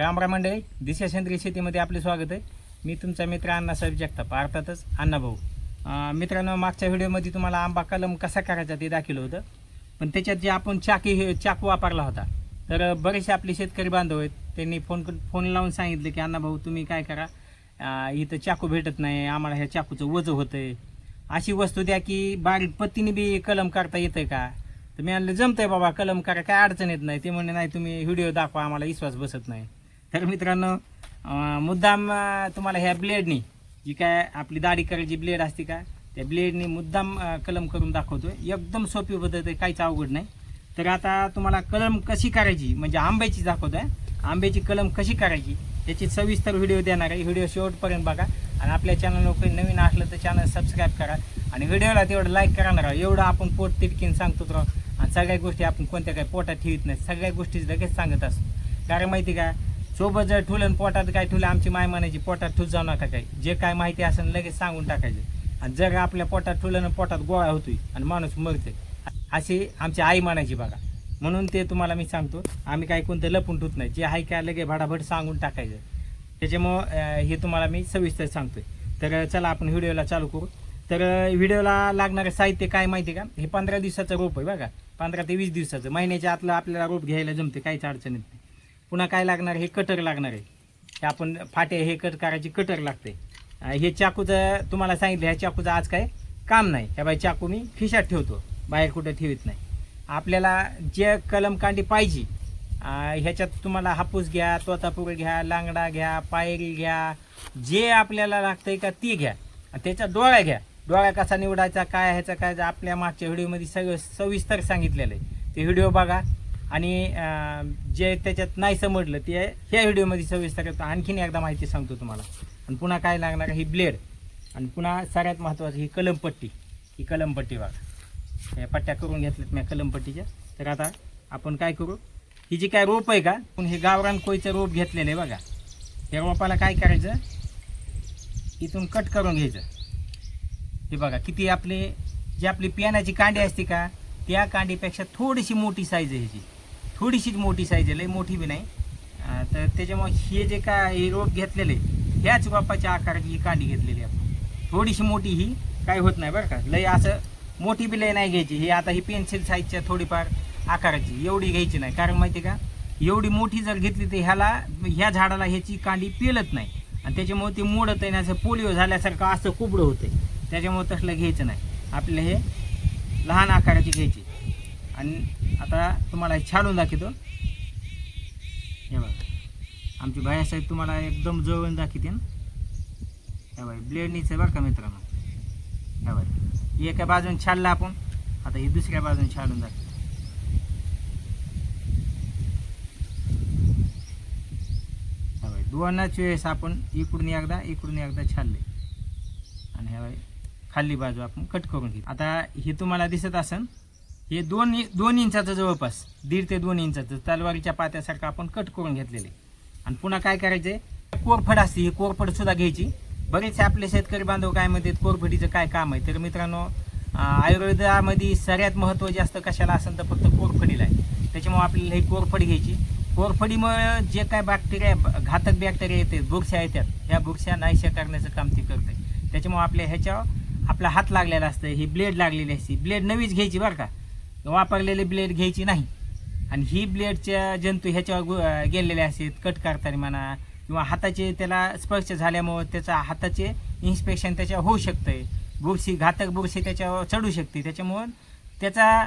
रामराम मंडळी दिशा सेंद्रिय शेतीमध्ये आपले स्वागत आहे. मी तुमचा मित्र अण्णासाहेब जगताप अर्थातच अण्णाभाऊ मित्रांनो मागच्या व्हिडिओमध्ये तुम्हाला आंबा कलम कसा करायचा ते दाखवलं होतं. पण त्याच्यात जे आपण चाकी हे चाकू वापरला होता तर बरेचसे आपले शेतकरी बांधव आहेत त्यांनी फोन फोन लावून सांगितलं की अण्णाभाऊ तुम्ही काय करा इथं चाकू भेटत नाही आम्हाला ह्या चाकूचं वजं आहे अशी वस्तू द्या की बारीक पत्तीने बी कलम करता येतं का? तर मी आणलं जमतंय बाबा कलम करा काय अडचण येत नाही. ते म्हणणे नाही तुम्ही व्हिडिओ दाखवा आम्हाला विश्वास बसत नाही. तर मित्रांनो मुद्दाम तुम्हाला ह्या ब्लेडनी जी काय आपली दाढी करायची ब्लेड असते का त्या ब्लेडनी मुद्दाम कलम करून दाखवतो एकदम सोपी पद्धत आहे काहीच अवघड नाही. तर आता तुम्हाला कलम कशी करायची म्हणजे आंब्याची दाखवतोय. आंब्याची कलम कशी करायची त्याची सविस्तर व्हिडिओ देणार आहे. व्हिडिओ शेवटपर्यंत बघा. आणि आपल्या चॅनल काही नवीन असलं तर चॅनल सबस्क्राईब करा. आणि व्हिडिओला तेवढं लाईक करा ना राव. एवढं आपण पोट तिटकीन सांगतो राव. आणि सगळ्या गोष्टी आपण कोणत्या काय पोटात ठेवत नाही सगळ्या गोष्टी लगेच सांगत असतो. कारण माहिती का सोबत जर ठुलं पोटात काय ठुलं आमची माय म्हणायची पोटात ठुस जाऊ नका काही. जे काय माहिती असेल लगेच सांगून टाकायचं. आणि जग आपल्या पोटात ठुलं ना पोटात गोळा होतोय आणि माणूस मरते अशी आमची आई म्हणायची बघा. म्हणून ते तुम्हाला मी सांगतो आम्ही काय कोणतं लपून ठेवत नाही. जे आहे काय लगे भाडाभड सांगून टाकायचं. त्याच्यामुळं हे तुम्हाला मी सविस्तर सांगतोय. तर चला आपण व्हिडिओला चालू करू. तर व्हिडिओला लागणारं साहित्य काय माहिती का? हे पंधरा दिवसाचं रोप आहे बघा. पंधरा ते वीस दिवसाचं. महिन्याच्या आतलं आपल्याला रोप घ्यायला जमते काहीच अडचण येत नाही. पुन्हा काय लागणार हे कटर लागणार आहे. हे आपण फाटे हे कट करायची कटर लागते. हे चाकूचं तुम्हाला सांगितलं ह्या चाकूचं आज काय काम नाही. ह्या बाई चाकू मी खिशात ठेवतो. बाहेर कुठं ठेवत नाही. आपल्याला जे कलम कांडी पाहिजे ह्याच्यात तुम्हाला हापूस घ्या तोतापूर घ्या लांगडा घ्या पायरी घ्या जे आपल्याला लागतंय का ती घ्या. त्याचा त्याच्या डोळ्या घ्या. डोळ्या कसा निवडायचा काय ह्याचा काय आपल्या मागच्या व्हिडिओमध्ये सगळं सविस्तर सांगितलेलं आहे. ते व्हिडिओ बघा. आणि जे त्याच्यात नाही समजलं ते ह्या व्हिडिओमध्ये सविस्तर येतो आणखीन एकदा माहिती सांगतो तुम्हाला. आणि पुन्हा काय लागणार ही ब्लेड. आणि पुन्हा सगळ्यात महत्त्वाचं ही कलमपट्टी. ही कलमपट्टी बघा. या पट्ट्या करून घेतल्यात मी कलमपट्टीच्या. तर आता आपण काय करू? ही जी काय रोप आहे का? पण हे गावरान कोळीचं रोप घेतलेलं आहे बघा. या रोपाला काय करायचं? इथून कट करून घ्यायचं. हे बघा किती आपले जी आपली पियाण्याची कांडी असते का? त्या कांडीपेक्षा थोडीशी मोठी साईज आहे ह्याची. थोडीशीच मोठी साईज आहे लई मोठी बी नाही. तर त्याच्यामुळे हे जे काय हे रोप घेतलेले ह्याच रोपाच्या आकाराची ही कांडी घेतलेली आहे. आपण थोडीशी मोठी ही काही होत नाही बरं का. लय असं मोठी बी लय नाही घ्यायची. ही आता ही पेन्सिल साईजच्या थोडीफार आकाराची एवढी घ्यायची नाही. कारण माहिती का एवढी मोठी जर घेतली तर ह्याला ह्या झाडाला ह्याची कांडी पेलत नाही. आणि त्याच्यामुळे ते मोडत आहे ना असं पोलिओ झाल्यासारखं असं कुबडं होतं त्याच्यामुळे तसलं घ्यायचं नाही. आपलं हे लहान आकाराची घ्यायची. आणि आता तुम्हाला छाडून दाखवतो. हे बघा. आमची बायासाहेब तुम्हाला एकदम जवळून दाखवते हे बाई ब्लेडनीच आहे बरं का मित्रांनो? हे बाई एका बाजून छाडलं आपण. आता ही दुसऱ्या बाजून छाडून दाखव बाई दोनच वेळेस आपण इकडून एकदा इकडून एकदा छाडले आणि हे बाई खाली बाजू आपण कट करून घेऊ आता हे तुम्हाला दिसत असेल हे दोन दोन इंचाचं जवळपास दीड ते दोन इंचाचं तलवारीच्या पात्यासारखं आपण कट करून घेतलेले. आणि पुन्हा काय करायचंय? कोरफड असते ही कोरफड सुद्धा घ्यायची. बरेचसे आपले शेतकरी बांधव काय म्हणतात कोरफडीचं काय काम आहे? तर मित्रांनो आयुर्वेदामध्ये सगळ्यात महत्त्व जास्त कशाला असेल तर फक्त कोरफडीला आहे. त्याच्यामुळे आपल्याला ही कोरफड घ्यायची. कोरफडीमुळे जे काय बॅक्टेरिया घातक बॅक्टेरिया येते बुरश्या येतात ह्या बुरश्या नाहीशा करण्याचं काम ती करते त्याच्यामुळे आपल्या ह्याच्यावर आपला हात लागलेला असतं ही ब्लेड लागलेली असते. ब्लेड नवीच घ्यायची बरं का. वापरलेली ब्लेड घ्यायची नाही. आणि ही ब्लेडच्या जंतू ह्याच्यावर गु- गेलेले असतात कट करताना म्हणा किंवा हाताचे त्याला स्पर्श झाल्यामुळं त्याचा हाताचे इन्स्पेक्शन त्याच्यावर होऊ शकतंय. बुरशी घातक बुरशी त्याच्यावर चढू शकते. त्याच्यामुळं त्याचा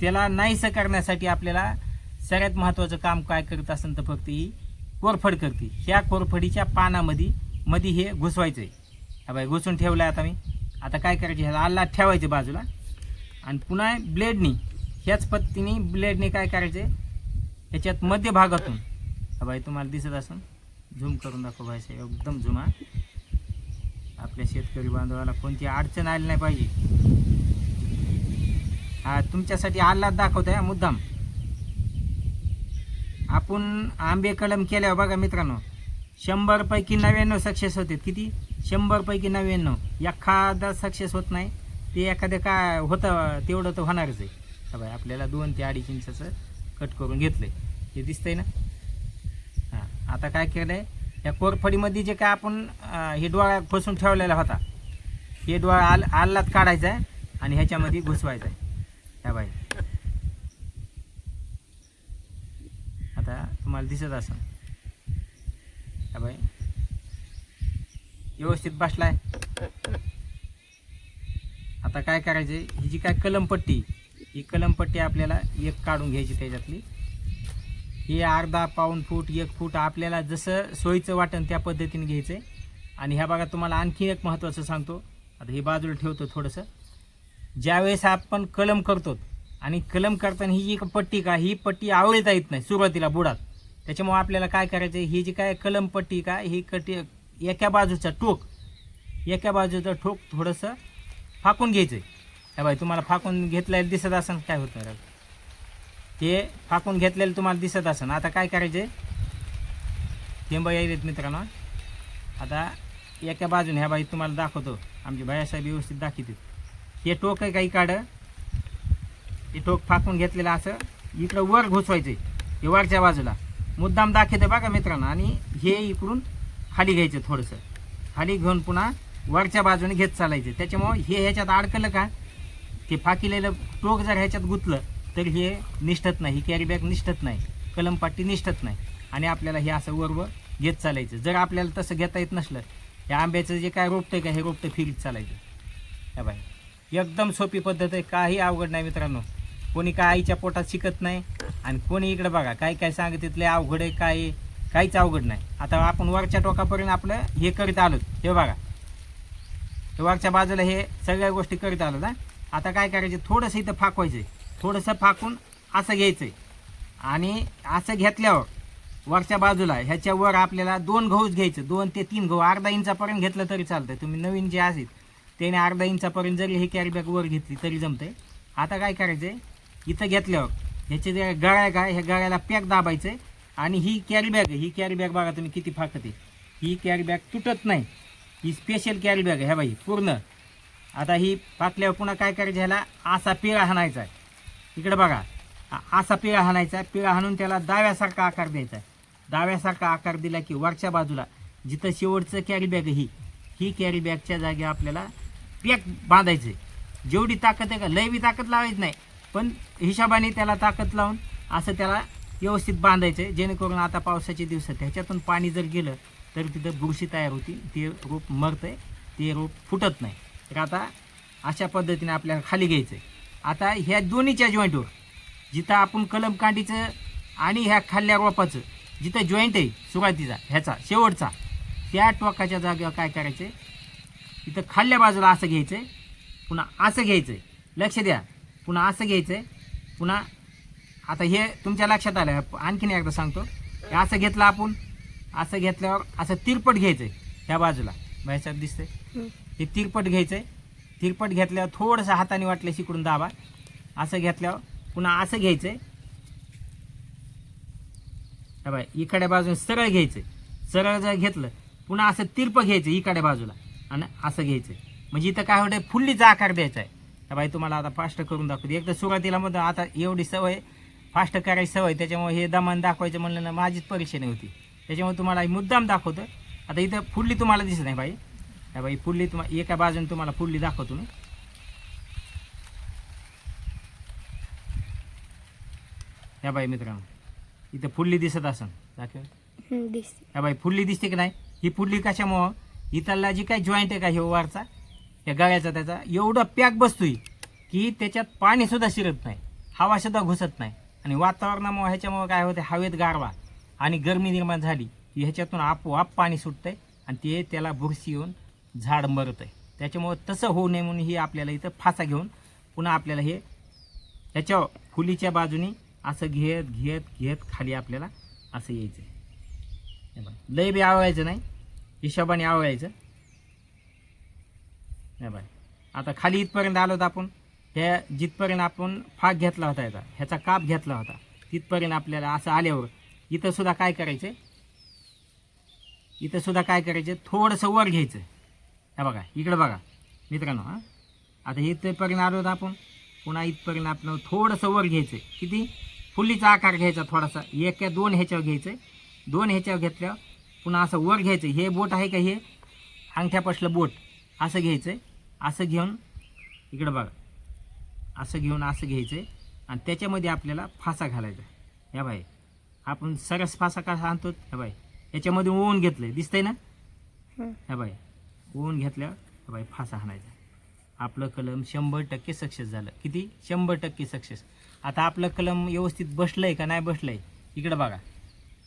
त्याला नाहीसं करण्यासाठी आपल्याला सगळ्यात महत्त्वाचं काम काय करत असेल तर फक्त ही कोरफड करते. ह्या कोरफडीच्या पानामध्ये मध्ये हे घुसवायचं आहे बाई घुसून ठेवलं आता मी. आता काय करायचं? ह्याला आल्ला ठेवायचं बाजूला. आणि पुन्हा ब्लेडनी ह्याच पद्धतीने ब्लेडने काय करायचे? ह्याच्यात मध्य भागातून. बाई तुम्हाला दिसत असून? झूम करून दाखव भाई साहेब एकदम झुमा आपल्या शेतकरी बांधवाला कोणती अडचण आली नाही पाहिजे. हा तुमच्यासाठी आल्हाद दाखवत आहे मुद्दाम. आपण आंबे कलम केल्यावर बघा मित्रांनो शंभरपैकी नव्याण्णव सक्सेस होते. किती? शंभरपैकी नव्याण्णव. एखादा सक्सेस होत नाही. ते एखादं काय होतं तेवढं तर होणारच आहे. हा भाई आपल्याला दोन ते अडीच इंचाचं कट करून घेतलं आहे हे दिसतंय ना? हां. आता काय केलंय या कोरफडीमध्ये जे काय आपण हे डोळा फसून ठेवलेला होता हे डोळा आल आल्लात काढायचा आहे आणि ह्याच्यामध्ये घुसवायचा आहे. ह्या बाई. आता तुम्हाला दिसत असं ह्या बाई. व्यवस्थित बसलाय. आता काय करायचे ही जी काय कलमपट्टी ही कलमपट्टी आपल्याला एक काढून घ्यायची त्याच्यातली. ही अर्धा पाऊन फूट एक फूट आपल्याला जसं सोयीचं वाटन त्या पद्धतीने घ्यायचं आणि ह्या भागात तुम्हाला आणखी एक महत्त्वाचं सांगतो. आता हे बाजूला ठेवतो थोडंसं. ज्यावेळेस आपण कलम करतो आणि कलम करताना ही जी पट्टी का ही पट्टी आवळता येत नाही सुरुवातीला बुडात. त्याच्यामुळे आपल्याला काय करायचं ही जी काय कलमपट्टी का ही कटी एका बाजूचा टोक एका बाजूचा ठोक थोडंसं फाकून घ्यायचं. ह्या बाई तुम्हाला फाकून घेतलेलं दिसत असेल काय होत नाही ते फाकून घेतलेलं तुम्हाला दिसत असेल आता काय करायचं? आहे थेंब यायलेत मित्रांनो. आता एका बाजूने ह्या बाई तुम्हाला दाखवतो. आमचे भयासाहेब व्यवस्थित दाखवते हे टोक आहे काही काढ. हे टोक फाकून घेतलेलं असं. इकडं वर घुसवायचं. आहे हे वरच्या बाजूला. मुद्दाम दाखवते बघा मित्रांनो. आणि हे इकडून खाली घ्यायचं थोडंसं. खाली घेऊन पुन्हा वरच्या बाजूने घेत चालायचं. त्याच्यामुळं हे ह्याच्यात अडकलं का ते फाकिलेलं टोक जर ह्याच्यात गुतलं तर हे निष्ठत नाही. ही कॅरी बॅग निष्ठत नाही. कलमपाट्टी निष्ठत नाही. आणि आपल्याला हे असं वरवर घेत चालायचं. जर आपल्याला तसं घेता येत नसलं या आंब्याचं जे काय रोपटं का हे रोपटं फिरीत चालायचं. या बाई. एकदम सोपी पद्धत आहे. काही अवघड नाही मित्रांनो. कोणी काय आईच्या पोटात शिकत नाही आणि कोणी इकडं बघा काय काय सांगत तिथले अवघड आहे काय आहे, काहीच अवघड नाही. आता आपण वरच्या टोकापर्यंत आपलं हे करीत आलो हे बघा. तर वरच्या बाजूला हे सगळ्या गोष्टी करीत आलो ना? आता काय करायचं? थोडंसं इथं फाकवायचं थोडंसं फाकून असं घ्यायचं आणि असं घेतल्यावर वरच्या बाजूला ह्याच्यावर आपल्याला दोन गहूच घ्यायचं. दोन ते तीन गहू. अर्धा इंचापर्यंत घेतलं तरी चालतं तुम्ही नवीन जे असेल त्याने अर्धा इंचापर्यंत जरी हे कॅरीबॅग वर घेतली तरी जमतंय. आता काय करायचं इथं घेतल्यावर ह्याचे जे गळ्या आहे का ह्या गळ्याला पॅक दाबायचं आणि ही कॅरी बॅग आहे ही कॅरी बॅग बघा तुम्ही किती फाकते. ही कॅरी बॅग तुटत नाही. ही स्पेशल कॅरी बॅग आहे ह्या बाई पूर्ण. आता ही पाकल्यावर पुन्हा काय करायचं ह्याला असा पिळा हाणायचा आहे. इकडे बघा असा पिळा हाणायचा आहे पिळा हाणून त्याला दाव्यासारखा आकार द्यायचा आहे. दाव्यासारखा आकार दिला की वरच्या बाजूला जिथं शेवटचं कॅरी बॅग आहे ही ही कॅरी बॅगच्या जागी आपल्याला पॅक बांधायचं आहे. जेवढी ताकद आहे का लय बी ताकद लावायची नाही पण हिशोबाने त्याला ताकद लावून असं त्याला व्यवस्थित बांधायचं आहे जेणेकरून आता पावसाचे दिवस आहेत. ह्याच्यातून पाणी जर गेलं तर तिथं बुरशी तयार होती. ते रोप मरतं आहे ते रोप फुटत नाही. तर आता अशा पद्धतीने आपल्याला खाली घ्यायचं आहे आता ह्या दोन्हीच्या जॉईंटवर जिथं आपण कलम कांडीचं आणि ह्या खाल्ल्या रोपाचं जिथं जॉईंट आहे सुरुवातीचा ह्याचा शेवटचा त्या टोकाच्या जागेवर काय करायचं तिथं खाल्ल्या बाजूला असं घ्यायचं पुन्हा असं घ्यायचं लक्ष द्या. पुन्हा असं घ्यायचं पुन्हा आता हे तुमच्या लक्षात आलं. आणखीन एकदा सांगतो. असं घेतलं आपण असं घेतल्यावर असं तिरपट घ्यायचं ह्या बाजूला. बाहेर दिसतंय. हे तिरपट घ्यायचं तिरपट घेतल्यावर थोडंसं हाताने वाटलं शिकडून दाबा. असं घेतल्यावर पुन्हा असं घ्यायचं हा बाय इकडे बाजूने सरळ घ्यायचं सरळ जर घेतलं पुन्हा असं तिरप घ्यायचं इकडे बाजूला. आणि असं घ्यायचं म्हणजे इथं काय होतं फुल्लीचा आकार द्यायचा आहे. बाई तुम्हाला आता फास्ट करून दाखवते. एकदा सुरुवातीला मग आता एवढी सवय फास्ट करायची सवय त्याच्यामुळे हे दमान दाखवायचं म्हणलं ना माझीच परीक्षेने होती. त्याच्यामुळे तुम्हाला मुद्दाम दाखवतो आता इथं फुल्ली तुम्हाला दिसत नाही बाई. हा बाई फुल्ली तुम्हाला एका बाजूने तुम्हाला फुल्ली दाखवतो मी. ह्या बाई मित्रांनो इथं फुल्ली दिसत असन. दाखव ह्या बाई फुल्ली दिसते की नाही? ही फुल्ली कशामुळं? इथला जी काय जॉईंट आहे का हे वारचा या गळ्याचा त्याचा एवढं पॅक बसतोय की त्याच्यात पाणी सुद्धा शिरत नाही. हवा सुद्धा घुसत नाही. आणि वातावरणामुळे ह्याच्यामुळे काय होते हवेत गारवा. आणि गरमी निर्माण झाली की ह्याच्यातून आपोआप पाणी सुटतं आहे आणि ते त्याला बुरशी येऊन झाड मरत आहे त्याच्यामुळं तसं होऊ नये म्हणून हे आपल्याला इथं फासा घेऊन पुन्हा आपल्याला हे ह्याच्या फुलीच्या बाजूनी असं घेत घेत घेत खाली आपल्याला असं यायचं आहे बघा. लय बी आवळायचं नाही. हिशोबाने आवळायचं. हे बाय आता खाली इथपर्यंत आलो तर आपण. ह्या जिथपर्यंत आपण फाग घेतला होता याचा ह्याचा काप घेतला होता तिथपर्यंत आपल्याला असं आल्यावर इथं सुद्धा काय करायचं इथं सुद्धा काय करायचं थोडंसं वर घ्यायचं हे बघा इकडं बघा मित्रांनो हां. आता इथपर्यंत आलो होतो आपण. पुन्हा इथपर्यंत आपण थोडंसं वर घ्यायचं किती? फुलीचा आकार घ्यायचा थोडासा. एक या दोन ह्याच्यावर घ्यायचं दोन ह्याच्यावर घेतल्यावर पुन्हा असं वर घ्यायचं हे बोट आहे का हे? अंगठ्यापासलं बोट. असं घ्यायचं आहे असं घेऊन इकडं बघा. असं घेऊन असं घ्यायचं आहे आणि त्याच्यामध्ये आपल्याला फासा घालायचा या बाई आपण सरस फासा कसा आणतो? ह्या बाई याच्यामध्ये ओवून घेतलंय. दिसतंय ना? ह्या बाई ओवून घेतल्यावर बाई फासा हाणायचा. आपलं कलम शंभर टक्के सक्सेस झालं. किती? शंभर टक्के सक्सेस. आता आपलं कलम व्यवस्थित बसलंय का नाही बसलंय? इकडं बघा.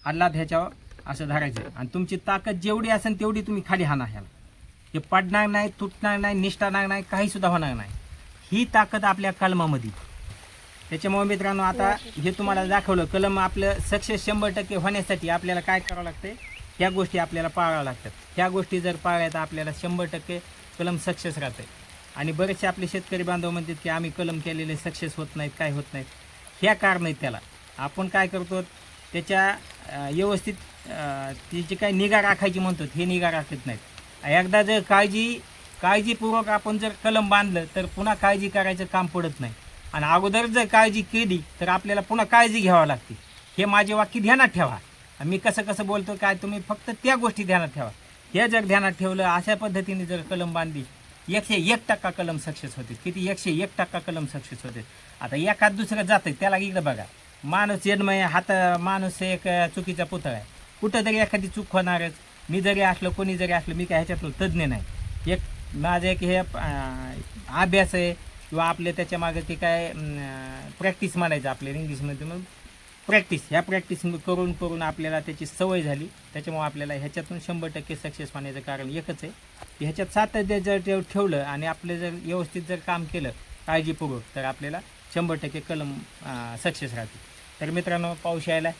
आल्लाद ह्याच्यावर असं धरायचं. आणि तुमची ताकद जेवढी असेल तेवढी तुम्ही खाली हाना ह्याला. हे पडणार नाही तुटणार नाही निष्ठणार नाही काही सुद्धा होणार नाही. ही ताकद आपल्या कलमामध्ये. त्याच्यामुळे मित्रांनो आता हे तुम्हाला दाखवलं कलम आपलं सक्सेस शंभर टक्के होण्यासाठी आपल्याला काय करावं लागते ह्या गोष्टी आपल्याला पाळाव्या लागतात. ह्या गोष्टी जर पाळल्या तर आपल्याला शंभर टक्के कलम सक्सेस राहते आणि बरेचसे आपले शेतकरी बांधव म्हणतात की आम्ही कलम केलेले सक्सेस होत नाहीत काय होत नाहीत. ह्या कारण आहेत त्याला. आपण काय करतो त्याच्या व्यवस्थित त्याची तिची काय निगा राखायची म्हणतो हे निगा राखत नाहीत. एकदा जर काळजी काळजीपूर्वक आपण जर कलम बांधलं तर पुन्हा काळजी करायचं काम पडत नाही. आणि अगोदर जर काळजी केली तर आपल्याला पुन्हा काळजी घ्यावी लागते. हे माझे वाक्य ध्यानात ठेवा. मी कसं कसं बोलतो काय तुम्ही फक्त त्या गोष्टी ध्यानात ठेवा. हे जर ध्यानात ठेवलं अशा पद्धतीने जर कलम बांधली एकशे एक टक्का कलम सक्सेस होते. किती? एकशे एक टक्का कलम सक्सेस होते. आता एखाद दुसरं जातं त्याला इकडं बघा. माणूस जन्मय हात माणूस एक चुकीचा पुतळा आहे. कुठं तरी एखादी चूक होणारच. मी जरी असलो कोणी जरी असलं मी काय ह्याच्यातलं तज्ज्ञ नाही. एक माझं एक हे अभ्यास आहे. किंवा आपले त्याच्यामागं ते काय प्रॅक्टिस म्हणायचं आपल्याला इंग्लिशमध्ये मग. प्रॅक्टिस ह्या प्रॅक्टिस करून करून आपल्याला त्याची सवय झाली. त्याच्यामुळे आपल्याला ह्याच्यातून शंभर टक्के सक्सेस होण्याचं कारण एकच आहे. की ह्याच्यात सातत्य जर ठेव- ठेवलं आणि आपलं जर व्यवस्थित जर काम केलं काळजीपूर्वक तर आपल्याला शंभर टक्के कलम सक्सेस राहते तर मित्रांनो पाऊस यायला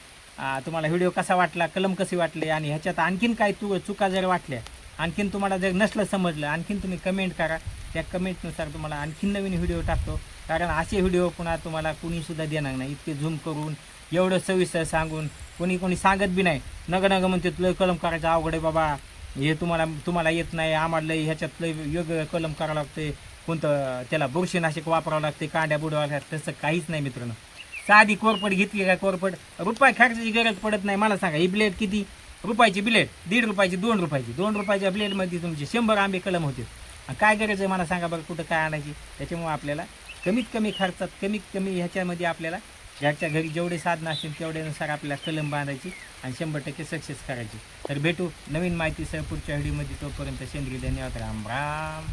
तुम्हाला व्हिडिओ कसा वाटला कलम कसे वाटले आणि ह्याच्यात आणखीन काय तू चुका जर वाटल्या आणखीन तुम्हाला जर नसलं समजलं आणखीन तुम्ही कमेंट करा. त्या कमेंटनुसार तुम्हाला आणखीन नवीन व्हिडिओ टाकतो. कारण असे व्हिडिओ पुन्हा तुम्हाला कुणीसुद्धा देणार नाही. इतके झूम करून एवढं सविस्तर सांगून कोणी कोणी सांगत बी नाही. नग नग म्हणते लय कलम करायचं अवघड आहे बाबा. हे तुम्हाला तुम्हाला येत नाही. आम्हाला लय ह्याच्यात लय योग्य कलम करावं लागते. कोणतं त्याला बुरशीनाशक वापरावं लागते. कांड्या बुडवावं लागतात. तसं काहीच नाही मित्रांनो. साधी कोरपड घेतली का कोरपड रुपये खर्चाची गरज पडत नाही. मला सांगा ही ब्लेड किती? रुपयाची ब्लेड दीड रुपयाची दोन रुपयाची. दोन रुपयाच्या ब्लेडमध्ये तुमचे शंभर आंबे कलम होते. काय गरज आहे मला सांगा बघा कुठं काय आणायची? त्याच्यामुळे आपल्याला कमीत कमी खर्चात कमीत कमी ह्याच्यामध्ये आपल्याला घरच्या घरी जेवढे साधनं असतील तेवढ्यानुसार आपल्याला कलम बांधायची आणि शंभर टक्के सक्सेस करायची. तर भेटू नवीन माहितीसह पुढच्या व्हिडिओमध्ये तोपर्यंत सेंद्रिय धन्यवाद. राम राम.